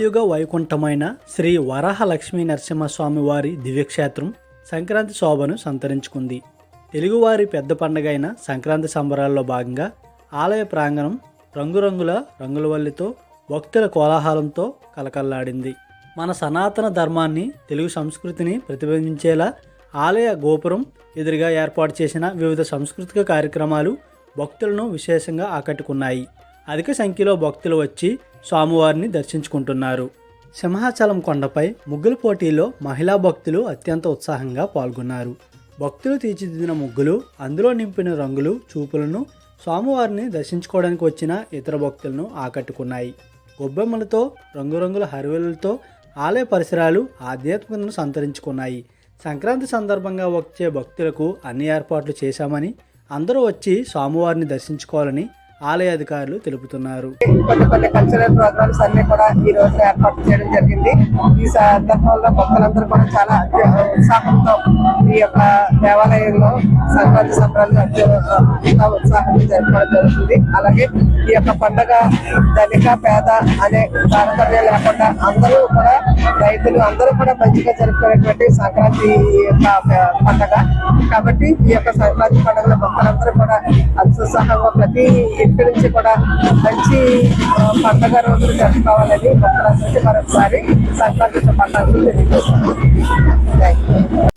కలియుగ వైకుంఠమైన శ్రీ వరాహ లక్ష్మీ నరసింహస్వామి వారి దివ్యక్షేత్రం సంక్రాంతి శోభను సంతరించుకుంది. తెలుగువారి పెద్ద పండుగ అయిన సంక్రాంతి సంబరాల్లో భాగంగా ఆలయ ప్రాంగణం రంగురంగుల రంగులవల్లితో భక్తుల కోలాహలంతో కలకల్లాడింది. మన సనాతన ధర్మాన్ని తెలుగు సంస్కృతిని ప్రతిబింబించేలా ఆలయ గోపురం ఎదురుగా ఏర్పాటు చేసిన వివిధ సాంస్కృతిక కార్యక్రమాలు భక్తులను విశేషంగా ఆకట్టుకున్నాయి. అధిక సంఖ్యలో భక్తులు వచ్చి స్వామివారిని దర్శించుకుంటున్నారు. సింహాచలం కొండపై ముగ్గుల పోటీలో మహిళా భక్తులు అత్యంత ఉత్సాహంగా పాల్గొన్నారు. భక్తులు తీర్చిదిద్దిన ముగ్గులు అందులో నింపిన రంగులు చూపులను స్వామివారిని దర్శించుకోవడానికి వచ్చిన ఇతర భక్తులను ఆకట్టుకున్నాయి. గొబ్బెమ్మలతో రంగురంగుల హరివెలతో ఆలయ పరిసరాలు ఆధ్యాత్మికతను సంతరించుకున్నాయి. సంక్రాంతి సందర్భంగా వచ్చే భక్తులకు అన్ని ఏర్పాట్లు చేశామని అందరూ వచ్చి స్వామివారిని దర్శించుకోవాలని ఆలయ అధికారులు తెలుపుతున్నారు. కొన్ని కొన్ని కల్చరల్ ప్రోగ్రామ్స్ అన్ని కూడా ఈ రోజు ఏర్పాటు చేయడం జరిగింది. ఈ సందర్భంలో భక్తులందరూ కూడా చాలా ఉత్సాహంతో ఈ యొక్క దేవాలయంలో సంక్రాంతి సంబరాలు ఉత్సాహంగా జరుపుకోవడం జరుగుతుంది. అలాగే ఈ యొక్క పండగ ధనిక పేద అనే తారతమ్యం లేకుండా అందరూ కూడా రైతులు అందరూ కూడా మంచిగా జరుపుకునేటువంటి సంక్రాంతి యొక్క పండగ. కాబట్టి ఈ యొక్క సంక్రాంతి పండుగలో భక్తులందరూ కూడా అత్యుత్సాహంగా ప్రతి ఇక్కడి నుంచి కూడా మంచి పండగ రోజులు జరుపుకోవాలని భక్తులందరికీ మరొకసారి సంక్రాంతి పండుగ తెలియజేస్తాను థ్యాంక్ యూ